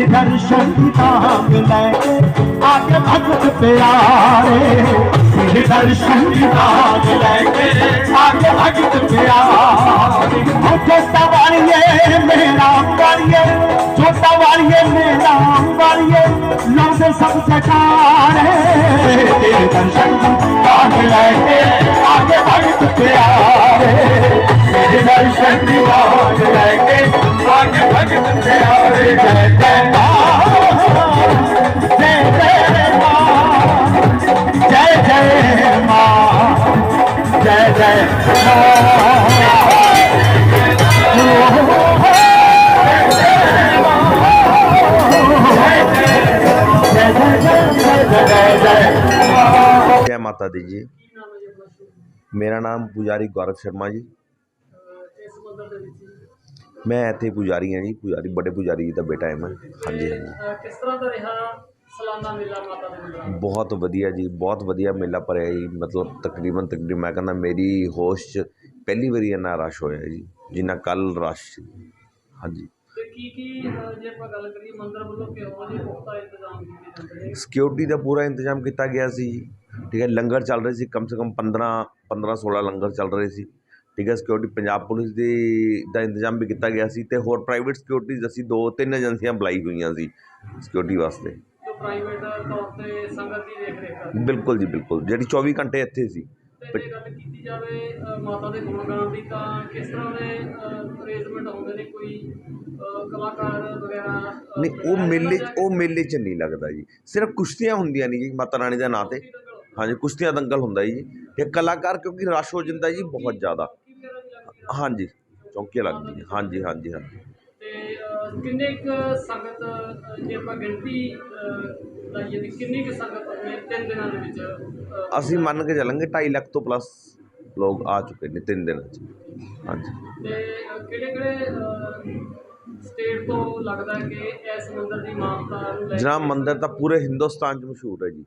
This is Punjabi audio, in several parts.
ਹਰਿ ਦਰਸ਼ਨ ਧਾਮ ਲੈ ਕੇ ਭਗਤ ਪਿਆਰੇ। ਹਰਿ ਦਰਸ਼ਨ ਧਾਮ ਲੈ ਕੇ ਆ ਭਗਤ ਪਿਆਰੇ। ਉੱਥੇ ਸਵਾਰੀਏ ਮੇਰਾ ਵਾਰੀਏ ਛੋਟਾ ਵਾਰੀਏ ਮੇਰਾ ਵਾਰੀਏ ਲਾਉਂਦੇ ਸਭ ਸਕਾਰੇ ਤੇਰੇ ਦਰਸ਼ਨ ਧਾਮ ਲੈ ਕੇ ਆ ਭਗਤ ਪਿਆਰੇ। ਹਰਿ ਦਰਸ਼ਨ ਧਾਮ ਲੈ ਕੇ प्यारे जय जय मां जय जय मां जय जय मां जय जय मां ਜੈ ਮਾਤਾ ਦੀ ਜੀ ਮੇਰਾ ਨਾਮ ਪੁਜਾਰੀ ਗੌਰਵ ਸ਼ਰਮਾ ਜੀ ਇਸ ਮੰਦਰ ਦੇ ਵਿੱਚ ਮੈਂ ਇੱਥੇ ਪੁਜਾਰੀ ਹਾਂ ਜੀ ਪੁਜਾਰੀ ਵੱਡੇ ਪੁਜਾਰੀ ਜੀ ਦਾ ਬੇਟਾ ਹੈ ਮੈਂ। ਹਾਂਜੀ ਹਾਂਜੀ। ਕਿਸ ਤਰ੍ਹਾਂ ਦਾ ਰਿਹਾ ਸਾਲਾਨਾ ਮੇਲਾ ਮਾਤਾ ਦੇ ਮੰਦਰਾਂ? ਬਹੁਤ ਵਧੀਆ ਜੀ ਬਹੁਤ ਵਧੀਆ ਮੇਲਾ ਭਰਿਆ ਜੀ। ਮਤਲਬ ਤਕਰੀਬਨ ਤਕਰੀਬਨ ਮੈਂ ਕਹਿੰਦਾ ਮੇਰੀ ਹੋਸ਼ 'ਚ ਪਹਿਲੀ ਵਾਰੀ ਇੰਨਾ ਰਸ਼ ਹੋਇਆ ਜੀ ਜਿੰਨਾ ਕੱਲ ਰਸ਼ ਸੀ। ਹਾਂਜੀ। ਤੇ ਕੀ ਕੀ ਅਹ ਜੇ ਆਪਾਂ ਗੱਲ ਕਰੀਏ ਮੰਦਰ ਵੱਲੋਂ ਕਿਹੋ ਜਿਹੇ ਪੁਖਤਾ ਇੰਤਜ਼ਾਮ ਕੀਤੇ ਜਾਂਦੇ ਨੇ? ਸਿਕਿਉਰਿਟੀ ਦਾ ਪੂਰਾ ਇੰਤਜ਼ਾਮ ਕੀਤਾ ਗਿਆ ਸੀ ਜੀ। ਠੀਕ ਹੈ ਲੰਗਰ ਚੱਲ ਰਹੇ ਸੀ ਕਮ ਸੇ ਕਮ 15 15 16 ਲੰਗਰ ਚੱਲ ਰਹੇ ਸੀ। ਠੀਕ ਹੈ ਸਿਕਿਉਰਿਟੀ ਪੰਜਾਬ ਪੁਲਿਸ ਦੀ ਦਾ ਇੰਤਜ਼ਾਮ ਵੀ ਕੀਤਾ ਗਿਆ ਸੀ ਤੇ ਹੋਰ ਪ੍ਰਾਈਵੇਟ ਸਿਕਿਉਰਿਟੀਜ਼ ਅਸੀਂ ਦੋ ਤਿੰਨ ਏਜੰਸੀਆਂ ਬੁਲਾਈ ਹੋਈਆਂ ਸੀ ਸਿਕਿਉਰਿਟੀ ਵਾਸਤੇ। ਜੋ ਪ੍ਰਾਈਵੇਟ ਤੌਰ ਤੇ ਸੰਗਤ ਦੀ ਦੇਖ ਰੇਖ ਕਰਦੇ। ਬਿਲਕੁਲ ਜੀ ਬਿਲਕੁਲ। ਜਿਹੜੀ 24 ਘੰਟੇ ਇੱਥੇ ਸੀ। ਤੇ ਜੇ ਗੱਲ ਕੀਤੀ ਜਾਵੇ ਅਹ ਮਾਤਾ ਦੇ ਗੁਣਗਾਨ ਦੀ ਤਾਂ ਕਿਸ ਤਰ੍ਹਾਂ ਦੇ ਅਰੇਂਜਮੈਂਟ ਹੁੰਦੇ ਨੇ? ਕੋਈ ਅਹ ਕਲਾਕਾਰ ਵਗੈਰਾ ਅਹ ਨਹੀਂ ਉਹ ਮੇਲੇ ਉਹ ਮੇਲੇ 'ਚ ਨਹੀਂ ਲੱਗਦਾ ਜੀ। ਸਿਰਫ ਕੁਸ਼ਤੀਆਂ ਹੁੰਦੀਆਂ ਨਹੀਂ ਜੀ ਮਾਤਾ ਰਾਣੀ ਦੇ ਨਾਂ ਤੇ। ਹਾਂਜੀ ਕੁਸ਼ਤੀਆਂ ਦੰਗਲ ਹੁੰਦਾ ਜੀ। ਤੇ ਕਲਾਕਾਰ ਕਿਉਂਕਿ ਰਸ਼ ਹੋ ਜਾਂਦਾ ਜੀ ਬਹੁਤ ਜ਼ਿਆਦਾ। ਹਾਂਜੀ ਚੌਂਕੀਆਂ ਲੱਗਦੀਆਂ। ਹਾਂਜੀ ਹਾਂਜੀ ਹਾਂਜੀ। ਤੇ ਅਹ, ਕਿੰਨੇ ਕੁ ਸੰਗਤ ਅਹ, ਜੇ ਆਪਾਂ ਗਿਣਤੀ ਅਹ, ਲਾਈਏ ਤੇ ਕਿੰਨੀ ਕੁ ਸੰਗਤ ਆਪਣੇ ਤਿੰਨ ਦਿਨਾਂ ਦੇ ਵਿੱਚ ਅਹ, ਅਸੀਂ ਮੰਨ ਕੇ ਚੱਲਾਂਗੇ 2.5 ਲੱਖ ਤੋਂ ਪਲੱਸ ਲੋਕ ਆ ਚੁੱਕੇ ਨੇ ਤਿੰਨ ਦਿਨਾਂ 'ਚ। ਹਾਂਜੀ। ਤੇ ਕਿਹੜੇ ਕਿਹੜੇ ਸਟੇਟ ਤੋਂ ਲੱਗਦਾ ਹੈ ਕਿ ਇਸ ਮੰਦਰ ਦੀ ਮਾਨਤਾ ਨੂੰ ਲੈ ਕੇ ਜਨਾਬ ਮੰਦਿਰ ਤਾਂ ਪੂਰੇ ਹਿੰਦੁਸਤਾਨ 'ਚ ਮਸ਼ਹੂਰ ਹੈ ਜੀ।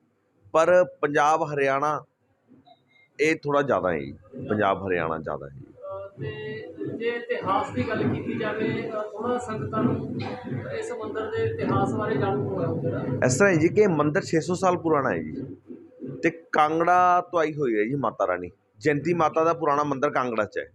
ਪਰ ਪੰਜਾਬ ਹਰਿਆਣਾ ਇਹ ਥੋੜਾ ਜ਼ਿਆਦਾ ਹੈ ਜੀ। ਪੰਜਾਬ ਹਰਿਆਣਾ ਜ਼ਿਆਦਾ ਹੈ ਜੀ। ਤੇ ਜੇ ਇਤਿਹਾਸ ਦੀ ਗੱਲ ਕੀਤੀ ਜਾਵੇ ਥੋੜਾ ਸੰਗਤਾਂ ਨੂੰ ਇਸ ਮੰਦਰ ਦੇ ਇਤਿਹਾਸ ਬਾਰੇ ਜਾਣੂ ਕਰਵਾਓ ਜਰਾ ਇਸ ਤਰ੍ਹਾਂ ਹੈ ਜੀ ਕਿ ਇਹ ਮੰਦਿਰ 600 ਸਾਲ ਪੁਰਾਣਾ ਹੈ ਜੀ। ਤੇ ਕਾਂਗੜਾ ਤੋਂ ਆਈ ਹੋਈ ਹੈ ਜੀ ਮਾਤਾ ਰਾਣੀ। ਜੈਂਤੀ ਮਾਤਾ ਦਾ ਪੁਰਾਣਾ ਮੰਦਿਰ ਕਾਂਗੜਾ 'ਚ ਹੈ।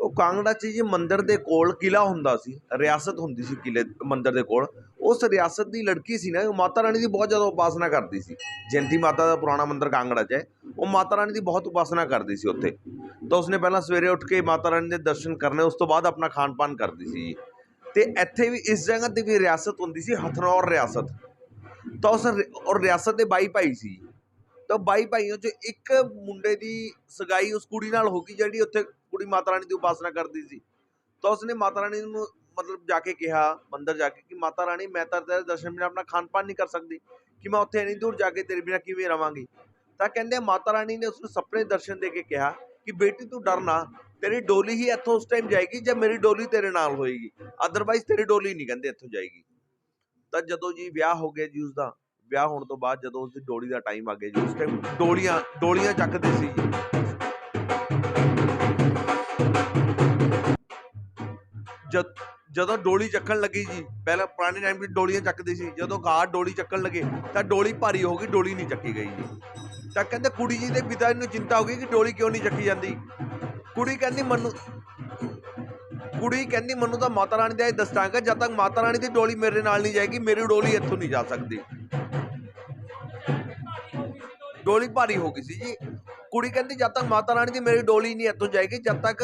ਉਹ ਕਾਂਗੜਾ 'ਚ ਜੀ ਮੰਦਿਰ ਦੇ ਕੋਲ ਕਿਲਾ ਹੁੰਦਾ ਸੀ, ਰਿਆਸਤ ਹੁੰਦੀ ਸੀ ਕਿਲੇ ਮੰਦਿਰ ਦੇ ਕੋਲ। ਉਸ ਰਿਆਸਤ ਦੀ ਲੜਕੀ ਸੀ ਨਾ, ਉਹ ਮਾਤਾ ਰਾਣੀ ਦੀ ਬਹੁਤ ਜ਼ਿਆਦਾ ਉਪਾਸਨਾ ਕਰਦੀ ਸੀ। ਜੈਂਤੀ ਮਾਤਾ ਦਾ ਪੁਰਾਣਾ ਮੰਦਿਰ ਕਾਂਗੜਾ 'ਚ ਹੈ, ਉਹ ਮਾਤਾ ਰਾਣੀ ਦੀ ਬਹੁਤ ਉਪਾਸਨਾ ਕਰਦੀ ਸੀ ਉੱਥੇ। ਤਾਂ ਉਸਨੇ ਪਹਿਲਾਂ ਸਵੇਰੇ ਉੱਠ ਕੇ ਮਾਤਾ ਰਾਣੀ ਦੇ ਦਰਸ਼ਨ ਕਰਨੇ, ਉਸ ਤੋਂ ਬਾਅਦ ਆਪਣਾ ਖਾਣ ਪਾਨ ਕਰਦੀ ਸੀ। ਜੀ ਤੇ ਇੱਥੇ ਵੀ ਇਸ ਜਗ੍ਹਾ ਤੇ ਵੀ ਰਿਆਸਤ ਹੁੰਦੀ ਸੀ, ਹਥਨੌਰ ਰਿਆਸਤ। ਤਾਂ ਉਸ ਔਰ ਰਿਆਸਤ ਦੇ ਬਾਈ ਭਾਈ ਸੀ। ਤਾਂ ਬਾਈ ਭਾਈਆਂ ਚੋਂ ਇੱਕ ਮੁੰਡੇ ਦੀ ਸਗਾਈ ਉਸ ਕੁੜੀ ਨਾਲ ਹੋ ਗਈ, ਜਿਹੜੀ ਉੱਥੇ ਕੁੜੀ ਮਾਤਾ ਰਾਣੀ ਦੀ ਉਪਾਸਨਾ ਕਰਦੀ ਸੀ। ਤਾਂ ਉਸਨੇ ਮਾਤਾ ਰਾਣੀ ਨੂੰ ਮਤਲਬ ਜਾ ਕੇ ਕਿਹਾ, ਮੰਦਰ ਜਾ ਕੇ ਕਿ ਮਾਤਾ ਰਾਣੀ, ਮੈਂ ਤਾਂ ਤੇਰੇ ਦਰਸ਼ਨ ਬਿਨਾਂ ਆਪਣਾ ਖਾਣ ਪਾਣ ਨਹੀਂ ਕਰ ਸਕਦੀ, ਕਿ ਮੈਂ ਉੱਥੇ ਇੰਨੀ ਦੂਰ ਜਾ ਕੇ ਤੇਰੇ ਬਿਨਾਂ ਕਿਵੇਂ ਰਵਾਂਗੀ? ਤਾਂ ਕਹਿੰਦੇ ਮਾਤਾ ਰਾਣੀ ਨੇ ਉਸਨੂੰ ਸੁਪਨੇ ਦਰਸ਼ਨ ਦੇ ਕੇ ਕਿਹਾ ਕਿ ਬੇਟੀ ਤੂੰ ਡਰਨਾ ਤੇਰੀ ਡੋਲੀ ਹੀ ਇੱਥੋਂ ਉਸ ਟਾਈਮ ਜਾਏਗੀ ਜੇ ਮੇਰੀ ਡੋਲੀ ਤੇਰੇ ਨਾਲ ਹੋਏਗੀ। ਅਦਰਵਾਈਜ਼ ਤੇਰੀ ਡੋਲੀ ਨਹੀਂ ਕਹਿੰਦੇ ਇੱਥੋਂ ਜਾਏਗੀ। ਤਾਂ ਜਦੋਂ ਜੀ ਵਿਆਹ ਹੋ ਗਿਆ ਜੀ ਉਸਦਾ, ਵਿਆਹ ਹੋਣ ਤੋਂ ਬਾਅਦ ਜਦੋਂ ਉਸਦੀ ਡੋਲੀ ਦਾ ਟਾਈਮ ਆ ਗਿਆ ਜੀ, ਉਸ ਟਾਈਮ ਡੋਲੀਆਂ ਡੋਲੀਆਂ ਚੱਕਦੇ ਸੀ ਜੀ। ਜਦ ਜਦੋਂ ਡੋਲੀ ਚੱਕਣ ਲੱਗੀ ਜੀ, ਪਹਿਲਾਂ ਪੁਰਾਣੇ ਟਾਈਮ ਵਿੱਚ ਡੋਲੀਆਂ ਚੱਕਦੇ ਸੀ, ਜਦੋਂ ਘਾਟ ਡੋਲੀ ਚੱਕਣ ਲੱਗੇ ਤਾਂ ਡੋਲੀ ਭਾਰੀ ਹੋ ਗਈ, ਡੋਲੀ ਨਹੀਂ ਚੱਕੀ ਗਈ ਜੀ। ਤਾਂ ਕਹਿੰਦੇ ਕੁੜੀ ਜੀ ਦੇ ਪਿਤਾ ਨੂੰ ਚਿੰਤਾ ਹੋ ਗਈ ਕਿ ਡੋਲੀ ਕਿਉਂ ਨਹੀਂ ਚੱਕੀ ਜਾਂਦੀ। ਕੁੜੀ ਕਹਿੰਦੀ ਮੈਨੂੰ, ਕੁੜੀ ਕਹਿੰਦੀ ਮੈਨੂੰ ਤਾਂ ਮਾਤਾ ਰਾਣੀ ਦਾ ਇਹ ਦਸਤਾਂਗਾ ਜਦ ਤੱਕ ਮਾਤਾ ਰਾਣੀ ਦੀ ਡੋਲੀ ਮੇਰੇ ਨਾਲ ਨਹੀਂ ਜਾਏਗੀ, ਮੇਰੀ ਡੋਲੀ ਇੱਥੋਂ ਨਹੀਂ ਜਾ ਸਕਦੀ। ਡੋਲੀ ਭਾਰੀ ਹੋ ਗਈ ਸੀ ਜੀ। ਕੁੜੀ ਕਹਿੰਦੀ ਜਦ ਤੱਕ ਮਾਤਾ ਰਾਣੀ ਦੀ ਮੇਰੀ ਡੋਲੀ ਨਹੀਂ ਇੱਥੋਂ ਜਾਏਗੀ, ਜਦ ਤੱਕ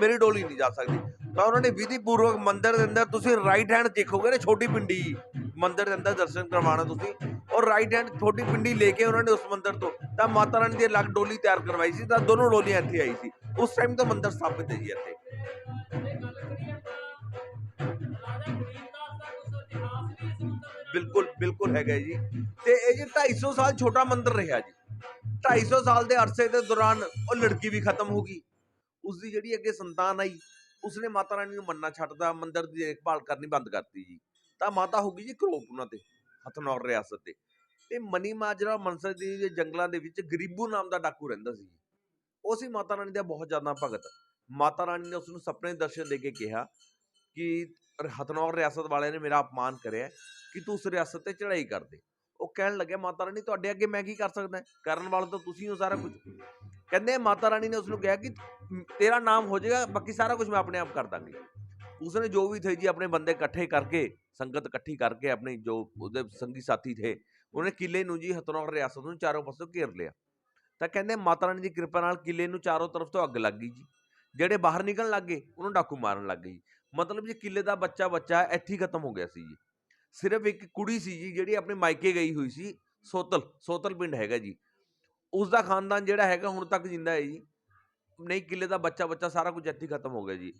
ਮੇਰੀ ਡੋਲੀ ਨਹੀਂ ਜਾ ਸਕਦੀ। ਤਾਂ ਉਹਨਾਂ ਨੇ ਵਿਧੀ ਪੂਰਵਕ ਮੰਦਿਰ ਦੇ ਅੰਦਰ ਤੁਸੀਂ ਰਾਈਟ ਹੈਂਡ ਦੇਖੋਗੇ ਨਾ ਛੋਟੀ ਪਿੰਡੀ, ਮੰਦਿਰ ਦੇ ਅੰਦਰ ਦਰਸ਼ਨ ਕਰਵਾਉਣਾ ਤੁਸੀਂ, ਔਰ ਰਾਈਟ ਹੈਂਡ ਛੋਟੀ ਪਿੰਡੀ ਲੈ ਕੇ ਉਹਨਾਂ ਨੇ ਉਸ ਮੰਦਿਰ ਤੋਂ, ਤਾਂ ਮਾਤਾ ਰਾਣੀ ਦੀ ਅਲੱਗ ਡੋਲੀ ਤਿਆਰ ਕਰਵਾਈ ਸੀ, ਤਾਂ ਦੋਨੋਂ ਡੋਲੀਆਂ ਇੱਥੇ ਆਈ ਸੀ, ਉਸ ਟਾਈਮ ਤੋਂ ਮੰਦਿਰ ਸਥਾਪਿਤ ਹੈ ਜੀ ਇੱਥੇ। ਬਿਲਕੁਲ ਬਿਲਕੁਲ ਹੈਗਾ ਜੀ। ਤੇ ਇਹ ਜੀ 250 ਸਾਲ ਛੋਟਾ ਮੰਦਿਰ ਰਿਹਾ ਜੀ। 250 ਸਾਲ ਦੇ ਅਰਸੇ ਦੇ ਦੌਰਾਨ ਉਹ ਲੜਕੀ ਵੀ ਖਤਮ ਹੋ ਗਈ। ਉਸ ਦੀ ਜਿਹੜੀ ਅੱਗੇ ਸੰਤਾਨ ਆਈ ਉਸਨੇ ਮਾਤਾ ਰਾਣੀ ਨੂੰ ਮੰਨਣਾ ਛੱਡਦਾ ਮੰਦਿਰ ਦੀ ਦੇਖਭਾਲ ਕਰਨੀ ਬੰਦ ਕਰਤੀ ਜੀ। ਤਾਂ ਮਾਤਾ ਹੋ ਗਈ ਜੀ ਕਰੋਪ ਉਹਨਾਂ ਤੇ, ਹਥਨੌਰ ਰਿਆਸਤ ਤੇ। ਤੇ ਮਨੀ ਮਾਜਰਾ ਮਨਸਰ ਦੀ ਦੇ ਜੰਗਲਾਂ ਦੇ ਵਿੱਚ ਗਰੀਬੂ ਨਾਮ ਦਾ ਡਾਕੂ ਰਹਿੰਦਾ ਸੀ। ਉਹ ਸੀ ਮਾਤਾ ਰਾਣੀ ਦਾ ਬਹੁਤ ਜ਼ਿਆਦਾ ਭਗਤ। ਮਾਤਾ ਰਾਣੀ ਨੇ ਉਸ ਨੂੰ ਸੁਪਨੇ ਦਰਸ਼ਨ ਦੇ ਕੇ ਕਿਹਾ ਕਿ ਹਥਨੌਰ ਰਿਆਸਤ ਵਾਲਿਆਂ ਨੇ ਮੇਰਾ ਅਪਮਾਨ ਕਰਿਆ ਕਿ ਤੂੰ ਉਸ ਰਿਆਸਤ ਤੇ ਚੜ੍ਹਾਈ ਕਰ ਦੇ। ਉਹ ਕਹਿਣ ਲੱਗਿਆ, ਮਾਤਾ ਰਾਣੀ, ਤੁਹਾਡੇ ਅੱਗੇ ਮੈਂ ਕੀ ਕਰ ਸਕਦਾ ਕਰਨ ਵਾਲਾ ਤਾਂ ਤੁਸੀਂ ਹੋ ਸਾਰਾ ਕੁਝ। ਕਹਿੰਦੇ ਮਾਤਾ ਰਾਣੀ ਨੇ ਉਸ ਨੂੰ ਕਿਹਾ ਕਿ ਤੇਰਾ ਨਾਮ ਹੋ ਜਾਏਗਾ, ਬਾਕੀ ਸਾਰਾ ਕੁਝ ਮੈਂ ਆਪਣੇ ਆਪ ਕਰ ਦਾਂਗੀ। ਉਸਨੇ ਜੋ ਵੀ ਥੇ ਜੀ, ਆਪਣੇ ਬੰਦੇ ਇਕੱਠੇ ਕਰਕੇ, ਸੰਗਤ ਇਕੱਠੀ ਕਰਕੇ ਆਪਣੇ ਜੋ ਉਹਦੇ ਸੰਗੀ ਸਾਥੀ ਥੇ, ਉਹਨੇ ਕਿਲੇ ਨੂੰ ਜੀ ਹਥਨੌਰ ਰਿਆਸਤ ਨੂੰ ਚਾਰੋਂ ਪਾਸੋਂ ਘੇਰ ਲਿਆ। ਤਾਂ ਕਹਿੰਦੇ ਮਾਤਾ ਰਾਣੀ ਦੀ ਕਿਰਪਾ ਨਾਲ ਕਿਲੇ ਨੂੰ ਚਾਰੋਂ ਤਰਫ ਤੋਂ ਅੱਗ ਲੱਗ ਗਈ ਜੀ। ਜਿਹੜੇ ਬਾਹਰ ਨਿਕਲਣ ਲੱਗ ਗਏ, ਉਹਨੂੰ ਡਾਕੂ ਮਾਰਨ ਲੱਗ ਗਏ ਜੀ। ਮਤਲਬ ਜੀ ਕਿਲੇ ਦਾ ਬੱਚਾ ਬੱਚਾ ਇੱਥੇ ਹੀ ਖਤਮ ਹੋ ਗਿਆ ਸੀ ਜੀ। ਸਿਰਫ ਇੱਕ ਕੁੜੀ ਸੀ ਜੀ, ਜਿਹੜੀ ਆਪਣੇ ਮਾਇਕੇ ਗਈ ਹੋਈ ਸੀ, ਸੋਤਲ ਸੋਤਲ ਪਿੰਡ ਹੈਗਾ ਜੀ। ਉਸ ਦਾ ਖਾਨਦਾਨ ਜਿਹੜਾ ਹੈਗਾ ਹੁਣ ਤੱਕ ਜਿੰਦਾ ਹੈ ਜੀ। ਨਹੀਂ ਕਿਲੇ ਦਾ ਬੱਚਾ ਬੱਚਾ ਸਾਰਾ ਕੁਝ ਇੱਥੇ ਖਤਮ ਹੋ ਗਿਆ ਜੀ।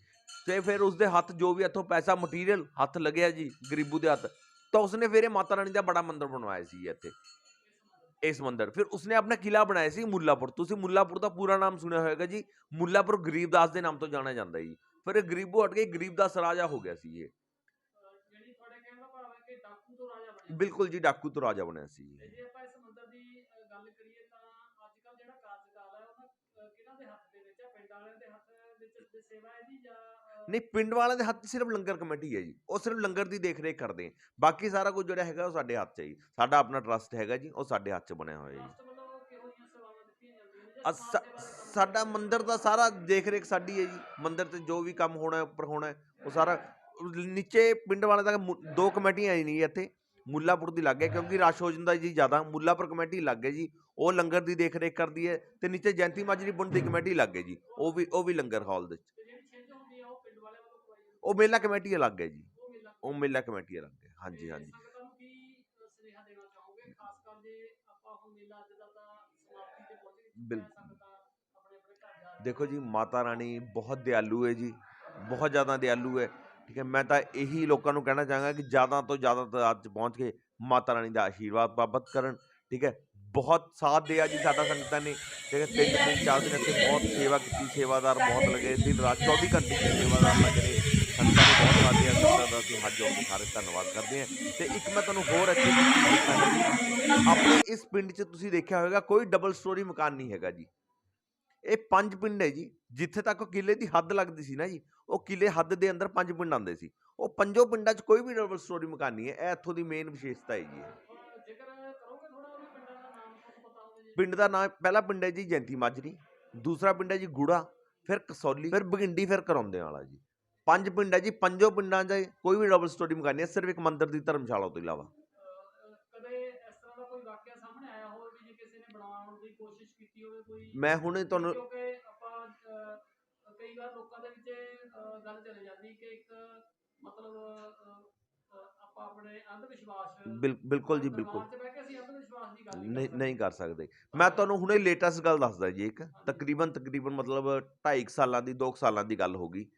ਤੇ ਫਿਰ ਉਸਦੇ ਹੱਥ ਜੋ ਵੀ ਇੱਥੋਂ ਪੈਸਾ ਮਟੀਰੀਅਲ ਹੱਥ ਲੱਗਿਆ ਜੀ ਗਰੀਬੂ ਦੇ ਹੱਥ ਤਾਂ ਉਸਨੇ ਫਿਰ ਇਹ ਮਾਤਾ ਰਾਣੀ ਦਾ ਬੜਾ ਮੰਦਿਰ ਬਣਵਾਇਆ ਸੀ ਇੱਥੇ। ਇਸ ਮੰਦਿਰ ਫਿਰ ਉਸਨੇ ਆਪਣਾ ਕਿਲਾ ਬਣਾਇਆ ਸੀ ਮੁੱਲਾਪੁਰ। ਤੁਸੀਂ ਮੁੱਲਾਪੁਰ ਦਾ ਪੂਰਾ ਨਾਮ ਸੁਣਿਆ ਹੋਵੇਗਾ ਜੀ ਮੁੱਲਾਪੁਰ ਗਰੀਬਦਾਸ ਦੇ ਨਾਮ ਤੋਂ ਜਾਣਿਆ ਜਾਂਦਾ ਜੀ। ਫਿਰ ਇਹ ਗਰੀਬੂ ਹਟ ਕੇ ਗਰੀਬਦਾਸ ਰਾਜਾ ਹੋ ਗਿਆ ਸੀ ਇਹ। ਬਿਲਕੁਲ ਜੀ ਡਾਕੂ ਤੋਂ ਰਾਜਾ ਬਣਿਆ ਸੀ ਤੇ ਜੇ ਆਪਾਂ ਇਸ ਮੰਦਿਰ ਦੀ ਅਹ, ਗੱਲ ਕਰੀਏ ਤਾਂ ਅੱਜ ਕੱਲ ਜਿਹੜਾ ਕਾਰਜਕਾਲ ਹੈ ਉਹਨਾਂ ਅਹ, ਕਿਹਨਾਂ ਦੇ ਹੱਥ ਦੇ ਵਿੱਚ ਹੈ ਪਿੰਡ ਵਾਲਿਆਂ ਦੇ ਹੱਥ ਵਿੱਚ ਦੀ ਸੇਵਾ ਹੈ ਜੀ ਜਾਂ ਅਹ, ਨਹੀਂ ਪਿੰਡ ਵਾਲਿਆਂ ਦੇ ਹੱਥ ਸਿਰਫ ਲੰਗਰ ਕਮੇਟੀ ਹੈ ਜੀ। ਉਹ ਸਿਰਫ ਲੰਗਰ ਦੀ ਦੇਖ ਰੇਖ ਕਰਦੇ ਹੈ। ਬਾਕੀ ਸਾਰਾ ਕੁਝ ਜਿਹੜਾ ਹੈਗਾ ਉਹ ਸਾਡੇ ਹੱਥ 'ਚ ਹੈ ਜੀ। ਸਾਡਾ ਆਪਣਾ ਟਰਸਟ ਹੈਗਾ ਜੀ ਉਹ ਸਾਡੇ ਹੱਥ 'ਚ ਬਣਿਆ ਹੋਇਆ ਜੀ। ਸਾਡਾ ਮੰਦਿਰ ਦਾ ਸਾਰਾ ਦੇਖ ਰੇਖ ਸਾਡੀ ਹੈ ਜੀ। ਮੰਦਿਰ ਤੇ ਜੋ ਵੀ ਕੰਮ ਹੋਣਾ ਹੈ, ਉੱਪਰ ਹੋਣਾ ਹੈ, ਉਹ ਸਾਰਾ ਨੀਚੇ ਪਿੰਡ ਵਾਲਿਆਂ ਦਾ ਮੁ- ਦੋ ਕਮੇਟੀਆਂ ਆਈ ਨਹੀਂ ਇੱਥੇ। ਮੁੱਲਾਪੁਰ ਦੀ ਲੱਗ ਹੈ ਕਿਉਂਕਿ ਰਸ਼ ਹੋ ਜਾਂਦਾ ਜੀ ਜ਼ਿਆਦਾ ਮੁੱਲਾਪੁਰ ਕਮੇਟੀ ਲੱਗ ਹੈ ਜੀ ਉਹ ਲੰਗਰ ਦੀ ਦੇਖ ਰੇਖ ਕਰਦੀ ਹੈ ਤੇ ਨੀਚੇ ਜੈਂਤੀ ਮਾਜਰੀ ਪੁੰਡ ਦੀ ਕਮੇਟੀ ਲੱਗ ਹੈ ਜੀ ਉਹ ਵੀ ਉਹ ਵੀ ਲੰਗਰ ਹਾਲ ਦੇ ਵਿੱਚ। ਉਹ ਮੇਲਾ ਕਮੇਟੀ ਅਲੱਗ ਹੈ ਜੀ। ਉਹ ਮੇਲਾ ਉਹ ਮੇਲਾ ਕਮੇਟੀ ਅਲੱਗ ਹੈ ਹਾਂਜੀ ਹਾਂਜੀ। ਸੰਗਤਾਂ ਨੂੰ ਕੀ ਅਹ, ਸੁਨੇਹਾ ਦੇਣਾ ਚਾਹੋਗੇ? ਖਾਸ ਕਰ ਜੇ ਆਪਾਂ ਹੁਣ ਮੇਲਾ ਅੱਜ ਦਾ ਤਾਂ ਸਮਾਪਤੀ ਤੇ ਪਹੁੰਚ ਗਏ ਬਿਲ- ਸੰਗਤਾਂ ਆਪਣੇ ਆਪਣੇ ਘਰ ਜਾ ਰਹੀਆਂ ਦੇਖੋ ਜੀ ਮਾਤਾ ਰਾਣੀ ਬਹੁਤ ਦਿਆਲੂ ਹੈ ਜੀ ਬਹੁਤ ਜ਼ਿਆਦਾ ਦਿਆਲੂ ਹੈ। ਠੀਕ ਹੈ, ਮੈਂ ਤਾਂ ਇਹੀ ਲੋਕਾਂ ਨੂੰ ਕਹਿਣਾ ਚਾਹਾਂਗਾ ਕਿ ਜ਼ਿਆਦਾ ਤੋਂ ਜ਼ਿਆਦਾ ਤਾਦਾਦ 'ਚ ਪਹੁੰਚ ਕੇ ਮਾਤਾ ਰਾਣੀ ਦਾ ਆਸ਼ੀਰਵਾਦ ਪ੍ਰਾਪਤ ਕਰਨ, ਠੀਕ ਹੈ। ਬਹੁਤ ਸਾਥ ਦਿਆ ਜੀ ਸਾਡਾ ਸੰਗਤਾਂ ਨੇ, ਠੀਕ ਹੈ, ਤਿੰਨ ਦਿਨ ਚਾਰ ਦਿਨ ਇੱਥੇ ਬਹੁਤ ਸੇਵਾ ਕੀਤੀ, ਸੇਵਾਦਾਰ ਬਹੁਤ ਲੱਗੇ, ਦਿਨ ਰਾਤ 24 ਘੰਟੇ ਸੇਵਾਦਾਰ ਲੱਗ ਰਹੇ ਸੰਗਤਾਂ ਨੇ ਬਹੁਤ ਸਾਥ ਦਿਆ, ਸੰਗਤਾਂ ਦਾ ਅਸੀਂ ਹੱਥ ਜੋੜ ਕੇ ਸਾਰੇ ਧੰਨਵਾਦ ਕਰਦੇ ਹਾਂ। ਤੇ ਇੱਕ ਮੈਂ ਤੁਹਾਨੂੰ ਹੋਰ ਇੱਥੇ ਆਪਣੇ ਇਸ ਪਿੰਡ 'ਚ ਤੁਸੀਂ ਦੇਖਿਆ ਹੋਵੇਗਾ, ਕੋਈ ਡਬਲ ਸਟੋਰੀ ਮਕਾਨ ਨਹੀਂ ਹੈਗਾ ਜੀ। ਇਹ ਪੰਜ ਪਿੰਡ ਹੈ ਜੀ, ਜਿੱਥੇ ਤੱਕ ਕਿਲੇ ਦੀ ਹੱਦ ਲੱਗਦੀ ਸੀ ਨਾ ਜੀ ਉਹ ਕਿਲੇ ਹੱਦ ਦੇ ਅੰਦਰ ਪੰਜ ਪਿੰਡ ਆਉਂਦੇ ਸੀ। ਉਹ ਪੰਜੋ ਪਿੰਡਾਂ 'ਚ ਕੋਈ ਵੀ ਡਬਲ ਸਟੋਰੀ ਮਕਾਨ ਨਹੀਂ ਹੈ। ਇਹ ਇੱਥੋਂ ਦੀ ਮੇਨ ਵਿਸ਼ੇਸ਼ਤਾ ਹੈ ਜੀ ਪਿੰਡ ਦਾ ਨਾਮ ਪਹਿਲਾ ਪਿੰਡ ਹੈ ਜੀ ਜੈਂਤੀ ਮਾਜਰੀ, ਦੂਸਰਾ ਪਿੰਡ ਹੈ ਜੀ ਗੁੜਾ, ਫਿਰ ਕਸੌਲੀ, ਫਿਰ ਬਗਿੰਡੀ ਫਿਰ ਕਰਾਉਂਦੇ ਵਾਲਾ ਜੀ। ਪੰਜ ਪਿੰਡ ਹੈ ਜੀ, ਪੰਜੋ ਪਿੰਡਾਂ 'ਚ ਕੋਈ ਵੀ ਡਬਲ ਸਟੋਰੀ ਮਕਾਨ ਨਹੀਂ ਹੈ, ਸਿਰਫ ਇੱਕ ਮੰਦਿਰ ਦੀ ਧਰਮਸ਼ਾਲਾ ਤੋਂ ਇਲਾਵਾ। ਮੈਂ ਹੁਣ ਤੁਹਾਨੂੰ ਕਿਉਂਕਿ ਆਪਾਂ ਕਈ ਵਾਰ ਲੋਕਾਂ ਦੇ ਵਿੱਚ ਅਹ, ਗੱਲ ਚਲੇ ਜਾਂਦੀ ਕਿ ਇੱਕ ਮਤਲਬ ਅਹ, ਅਹ, ਆਪਾਂ ਆਪਣੇ ਅੰਧ ਵਿਸ਼ਵਾਸ ਬਿਲ- ਬਿਲਕੁਲ ਜੀ ਬਿਲਕੁਲ। ਦਰਬਾਰ 'ਚ ਬਹਿ ਕੇ ਅਸੀਂ ਅੰਧ ਵਿਸ਼ਵਾਸ ਦੀ ਗੱਲ ਨਹੀਂ ਨਹੀਂ ਕਰ ਸਕਦੇ। ਮੈਂ ਤੁਹਾਨੂੰ ਹੁਣੇ ਲੇਟੈਸਟ ਗੱਲ ਦੱਸਦਾ ਜੀ ਇੱਕ। ਤਕਰੀਬਨ ਤਕਰੀਬਨ ਮਤਲਬ 2.5 ਸਾਲਾਂ ਦੀ 2 ਸਾਲਾਂ ਦੀ ਗੱਲ ਹੋ ਗਈ।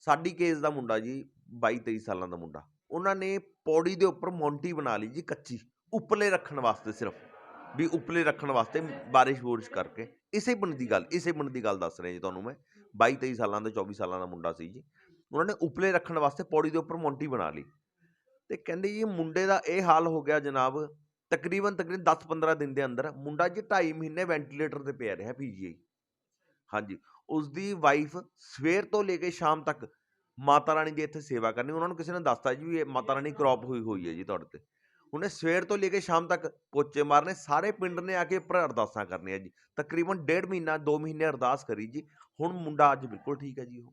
ਸਾਡੀ ਕੇਸ ਦਾ ਮੁੰਡਾ ਜੀ 22 23 ਸਾਲਾਂ ਦਾ ਮੁੰਡਾ। ਉਹਨਾਂ ਨੇ ਪੌੜੀ ਦੇ ਉੱਪਰ ਮੌਂਟੀ ਬਣਾ ਲਈ ਜੀ ਕੱਚੀ ਉੱਪਰਲੇ ਰੱਖਣ ਵਾਸਤੇ ਸਿਰਫ। ਵੀ ਉੱਪਰਲੇ ਰੱਖਣ ਵਾਸਤੇ ਬਾਰਿਸ਼ ਬੂਰਿਸ਼ ਕਰਕੇ। ਇਸੇ ਪਿੰਡ ਦੀ ਗੱਲ ਇਸੇ ਪਿੰਡ ਦੀ ਗੱਲ ਦੱਸ ਰਿਹਾ ਜੀ ਤੁਹਾਨੂੰ ਮੈਂ। 22 23 ਸਾਲਾਂ ਦਾ 24 ਸਾਲਾਂ ਦਾ ਮੁੰਡਾ ਸੀ ਜੀ। ਉਹਨਾਂ ਨੇ ਉੱਪਰਲੇ ਰੱਖਣ ਵਾਸਤੇ ਪੌੜੀ ਦੇ ਉੱਪਰ ਮੌਂਟੀ ਬਣਾ ਲਈ। ਤੇ ਕਹਿੰਦੇ ਜੀ ਮੁੰਡੇ ਦਾ ਇਹ ਹਾਲ ਹੋ ਗਿਆ ਜਨਾਬ ਤਕਰੀਬਨ ਤਕਰੀਬਨ 10-15 ਦਿਨ ਦੇ ਅੰਦਰ ਮੁੰਡਾ ਜੀ 2.5 ਮਹੀਨੇ ਵੈਂਟੀਲੇਟਰ ਤੇ ਪਿਆ ਰਿਹਾ ਪੀਜੀਆਈ ਹਾਂਜੀ ਉਸ ਦੀ ਵਾਈਫ ਸਵੇਰ ਤੋਂ ਲੈ ਕੇ ਸ਼ਾਮ ਤੱਕ ਮਾਤਾ ਰਾਣੀ ਦੀ ਇੱਥੇ ਸੇਵਾ ਕਰਨੀ। ਉਹਨਾਂ ਨੂੰ ਕਿਸੇ ਨੇ ਦੱਸਤਾ ਜੀ ਵੀ ਇਹ ਮਾਤਾ ਰਾਣੀ ਕ੍ਰੌਪ ਹੋਈ ਹੋਈ ਹੈ ਜੀ ਤੁਹਾਡੇ ਤੇ। ਉਹਨੇ ਸਵੇਰ ਤੋਂ ਲੈ ਕੇ ਸ਼ਾਮ ਤੱਕ ਪੋਚੇ ਮਾਰਨੇ ਸਾਰੇ ਪਿੰਡ ਨੇ ਆ ਕੇ ਉੱਪਰ ਅਰਦਾਸਾਂ ਕਰਨੀਆਂ ਜੀ। ਤਕਰੀਬਨ ਡੇਢ ਮਹੀਨਾ 2 ਮਹੀਨੇ ਅਰਦਾਸ ਕਰੀ ਜੀ। ਹੁਣ ਮੁੰਡਾ ਅੱਜ ਬਿਲਕੁਲ ਠੀਕ ਹੈ ਜੀ ਉਹ।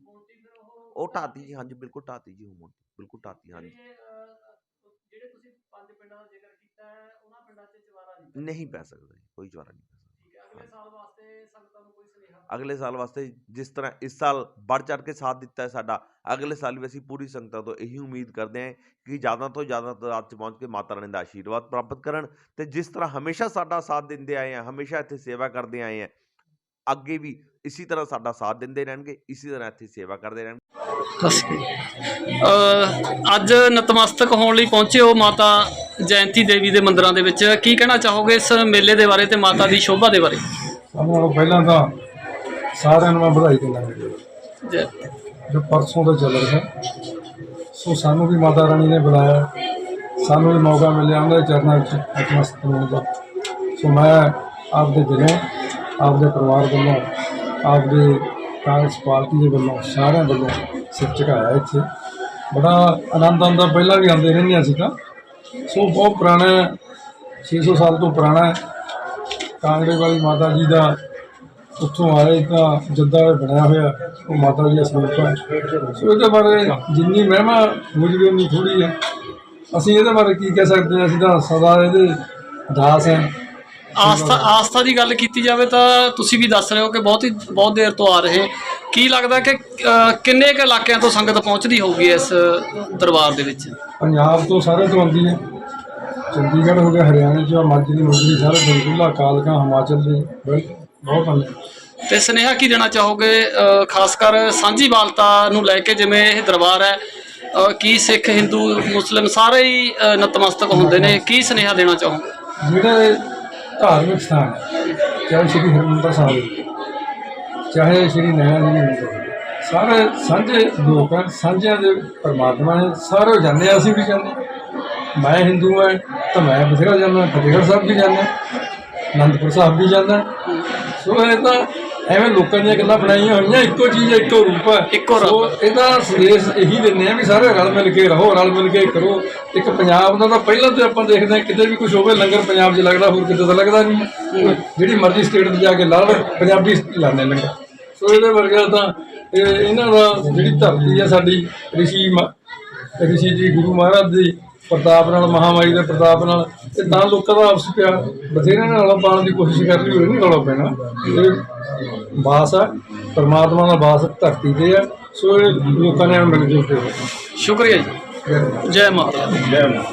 ਉਹ ਢਾਤੀ ਜੀ ਹਾਂਜੀ ਬਿਲਕੁਲ ਢਾਤੀ ਜੀ ਉਹ ਮੁੰਡੀ ਬਿਲਕੁਲ ਢਾਤੀ ਹਾਂਜੀ। ਜਿਹੜੇ, ਤੁਸੀਂ ਪੰਜ ਪਿੰਡਾਂ ਦਾ ਜ਼ਿਕਰ ਕੀਤਾ ਹੈ ਉਹਨਾਂ ਪਿੰਡਾਂ 'ਚ ਚਵਾਰਾ ਨਹੀਂ ਪੈ ਸਕਦਾ? ਜੀ ਕੋਈ ਚਵਾਰਾ ਨਹੀਂ ਅਗਲੇ ਸਾਲ ਵਾਸਤੇ ਸੰਗਤਾਂ ਨੂੰ ਕੋਈ ਸੁਨੇਹਾ ਅਗਲੇ ਸਾਲ ਵਾਸਤੇ ਜਿਸ ਤਰ੍ਹਾਂ ਇਸ ਸਾਲ ਵੱਧ ਚੜ ਕੇ ਸਾਥ ਦਿੱਤਾ ਹੈ ਸਾਡਾ ਅਗਲੇ ਸਾਲ ਵੀ ਅਸੀਂ ਪੂਰੀ ਸੰਗਤਾਂ ਤੋਂ ਇਹੀ ਉਮੀਦ ਕਰਦੇ ਹਾਂ ਕਿ ਜ਼ਿਆਦਾ ਤੋਂ ਜ਼ਿਆਦਾ ਤਾਦਾਦ 'ਚ ਪਹੁੰਚ ਕੇ ਮਾਤਾ ਰਾਣੀ ਦਾ ਆਸ਼ੀਰਵਾਦ ਪ੍ਰਾਪਤ ਕਰਨ ਤੇ ਜਿਸ ਤਰ੍ਹਾਂ ਹਮੇਸ਼ਾ ਸਾਡਾ ਸਾਥ ਦਿੰਦੇ ਆਏ ਆ ਹਮੇਸ਼ਾ ਇੱਥੇ ਸੇਵਾ ਕਰਦੇ ਆਏ ਆ ਅੱਗੇ ਵੀ ਇਸੇ ਤਰ੍ਹਾਂ ਸਾਡਾ ਸਾਥ ਦਿੰਦੇ ਰਹਿਣਗੇ ਇਸੇ ਤਰ੍ਹਾਂ ਇੱਥੇ ਸੇਵਾ ਕਰਦੇ ਰਹਿਣਗੇ। ਅੱਜ ਨਤਮਸਤਕ ਹੋਣ ਲਈ ਪਹੁੰਚੇ ਹੋ ਮਾਤਾ ਜੈੰਤੀ ਦੇਵੀ ਦੇ ਮੰਦਿਰਾਂ ਦੇ ਵਿੱਚ। ਕੀ ਕਹਿਣਾ ਚਾਹੋਗੇ ਇਸ ਮੇਲੇ ਦੇ ਬਾਰੇ ਤੇ ਮਾਤਾ ਦੀ ਸ਼ੋਭਾ ਦੇ ਬਾਰੇ? ਸਾਨੂੰ ਨਾਲੋਂ ਪਹਿਲਾਂ ਤਾਂ ਸਾਰਿਆਂ ਨੂੰ ਮੈਂ ਵਧਾਈ ਦਿੰਦਾ ਜੈ। ਜੋ ਪਰਸੋਂ ਤੋਂ ਚੱਲ ਰਿਹਾ। ਸੋ ਸਾਨੂੰ ਵੀ ਮਾਤਾ ਰਾਣੀ ਨੇ ਬੁਲਾਇਆ। ਸਾਨੂੰ ਵੀ ਮੌਕਾ ਮਿਲਿਆ ਉਹਨਾਂ ਦੇ ਚਰਨਾਂ ਵਿੱਚ ਨਤਮਸਤਕ ਹੋਣ ਦਾ। ਸੋ ਮੈਂ ਆਪਦੇ ਦਿਲੋਂ ਆਪਦੇ ਪਰਿਵਾਰ ਵੱਲੋਂ ਆਪਦੇ ਕਾਂਗਰਸ ਪਾਰਟੀ ਦੇ ਵੱਲੋਂ ਸਾਰਿਆਂ ਵੱਲੋਂ ਸਿਰ ਝੁਕਾਇਆ ਇੱਥੇ। ਬੜਾ ਆਨੰਦ ਆਉਂਦਾ। ਪਹਿਲਾਂ ਵੀ ਆਉਂਦੇ ਰਹਿੰਦੇ ਅਸੀਂ ਤਾਂ। ਸੋ ਬਹੁਤ ਪੁਰਾਣਾ 600 ਸਾਲ ਤੋਂ ਪੁਰਾਣਾ ਕਾਂਗੜੇ ਵਾਲੀ ਮਾਤਾ ਜੀ ਦਾ ਉੱਥੋਂ ਆਏ ਤਾਂ ਜੱਦਾ ਬਣਿਆ ਹੋਇਆ, ਉਹ ਮਾਤਾ ਜੀ ਦਾ ਸਰੂਪ ਹੈ। ਸੋ ਇਹਦੇ ਬਾਰੇ ਜਿੰਨੀ ਮਹਿਮਾ ਮੁਝੇ ਉਨੀ ਥੋੜੀ ਹੈ। ਅਸੀਂ ਇਹਦੇ ਬਾਰੇ ਕੀ ਕਹਿ ਸਕਦੇ ਹਾਂ? ਅਸੀਂ ਤਾਂ ਸਦਾ ਇਹਦੇ ਦਾਸ ਹਾਂ। ਆਸਥਾ ਆਸਥਾ ਦੀ ਗੱਲ ਕੀਤੀ ਜਾਵੇ ਤਾਂ ਤੁਸੀਂ ਵੀ ਦੱਸ ਰਹੇ ਹੋ ਕਿ ਬਹੁਤ ਹੀ ਬਹੁਤ ਦੇਰ ਤੋਂ ਆ ਰਹੇ ਕੀ ਲੱਗਦਾ ਕਿ ਕਿੰਨੇ ਕੁ ਇਲਾਕਿਆਂ ਤੋਂ ਸੰਗਤ ਪਹੁੰਚਦੀ ਹੋਊਗੀ ਇਸ ਦਰਬਾਰ ਦੇ ਵਿੱਚ? ਪੰਜਾਬ ਤੋਂ ਸਾਰੇ ਤੋਂ ਆਉਂਦੀ ਹੈ। ਚੰਡੀਗੜ੍ਹ ਹੋ ਗਿਆ ਹਰਿਆਣੇ ਚੋਂ ਮਾਝੇ ਦੀ ਮੁੰਡਲੀ ਸਾਰੇ ਬਿਲਕੁਲ ਕਾਲਕਾ ਹਿਮਾਚਲ ਦੇ ਬਹੁਤ- ਬਹੁਤ ਆਉਂਦੇ ਤੇ ਸੁਨੇਹਾ ਕੀ ਦੇਣਾ ਚਾਹੋਗੇ ਖਾਸ ਕਰ ਸਾਂਝੀਵਾਲਤਾ ਨੂੰ ਲੈ ਕੇ ਜਿਵੇਂ ਇਹ ਦਰਬਾਰ ਹੈ ਕੀ ਸਿੱਖ ਹਿੰਦੂ ਮੁਸਲਿਮ ਸਾਰੇ ਹੀ ਨਤਮਸਤਕ ਹੁੰਦੇ ਨੇ ਕੀ ਸੁਨੇਹਾ ਦੇਣਾ ਚਾਹੋਗੇ? ਜਿਹੜੇ ਧਾਰਮਿਕ ਸਥਾਨ ਹੈ, ਚਾਹੇ ਸ਼੍ਰੀ ਹਰਿਮੰਦਰ ਸਾਹਿਬ ਚਾਹੇ ਸ਼੍ਰੀ ਨੈਣਾ ਦੇਵੀ ਮੰਦਿਰ ਸਾਰੇ ਸਾਂਝੇ ਲੋਕ ਹਨ ਸਾਂਝਿਆਂ ਦੇ ਪਰਮਾਤਮਾ ਨੇ ਸਾਰੇ ਜਾਂਦੇ ਹਾਂ, ਅਸੀਂ ਵੀ ਜਾਂਦੇ। ਮੈਂ ਹਿੰਦੂ ਹਾਂ ਤਾਂ ਮੈਂ ਬਥੇਰਾ ਜਾਂਦਾ ਫਤਿਹਗੜ੍ਹ ਸਾਹਿਬ ਵੀ ਜਾਂਦਾ ਅਨੰਦਪੁਰ ਸਾਹਿਬ ਵੀ ਜਾਂਦਾ ਸੋ ਇਹ ਤਾਂ ਐਵੇਂ ਲੋਕਾਂ ਦੀਆਂ ਗੱਲਾਂ ਬਣਾਈਆਂ ਹੋਈਆਂ ਇੱਕੋ ਚੀਜ਼ ਹੈ, ਇੱਕੋ ਰੂਪ ਹੈ ਇੱਕੋ। ਸੋ ਇਹਦਾ ਸੰਦੇਸ਼ ਇਹੀ ਦਿੰਦੇ ਆ ਵੀ ਸਾਰੇ ਰਲ ਮਿਲ ਕੇ ਰਹੋ ਰਲ ਮਿਲ ਕੇ ਕਰੋ। ਇੱਕ ਪੰਜਾਬ ਦਾ ਤਾਂ ਪਹਿਲਾਂ ਤੇ ਆਪਾਂ ਦੇਖਦੇ ਹਾਂ ਕਿਤੇ ਵੀ ਕੁਝ ਹੋਵੇ ਲੰਗਰ ਪੰਜਾਬ 'ਚ ਲੱਗਦਾ ਹੋਰ ਕਿਤੇ ਤਾਂ ਲੱਗਦਾ ਨਹੀਂ ਜਿਹੜੀ ਮਰਜ਼ੀ ਸਟੇਟ 'ਤੇ ਜਾ ਕੇ ਲਾ ਲਓ ਪੰਜਾਬੀ ਲਾਉਂਦੇ ਲੰਗਰ। ਇਹਦੇ ਵਰਗਾ ਤਾਂ ਇਹ ਇਹਨਾਂ ਦਾ ਜਿਹੜੀ ਧਰਤੀ ਆ ਸਾਡੀ ਰਿਸ਼ੀ ਰਿਸ਼ੀ ਜੀ ਗੁਰੂ ਮਹਾਰਾਜ ਦੀ ਪ੍ਰਤਾਪ ਨਾਲ ਮਹਾਮਾਈ ਦੇ ਪ੍ਰਤਾਪ ਨਾਲ ਤੇ ਤਾਂ ਲੋਕਾਂ ਦਾ ਆਪਸ ਪਿਆਰ ਬਥੇਰਿਆਂ ਨਾਲ ਰੌਲਾ ਪਾਉਣ ਦੀ ਕੋਸ਼ਿਸ਼ ਕਰ ਰਹੀ ਹੋਈ ਨਹੀਂ ਰੌਲਾ ਪੈਣਾ ਇਹ ਬਾਸ ਆ ਪਰਮਾਤਮਾ ਦਾ ਬਾਸ ਧਰਤੀ ਤੇ ਆ ਸੋ ਇਹ ਲੋਕਾਂ ਨੇ ਮਿਲ ਜੁਲ ਕੇ। ਸ਼ੁਕਰੀਆ ਜੀ ਜੈ ਮਾਤਾ। ਜੈ ਮਾਤਾ।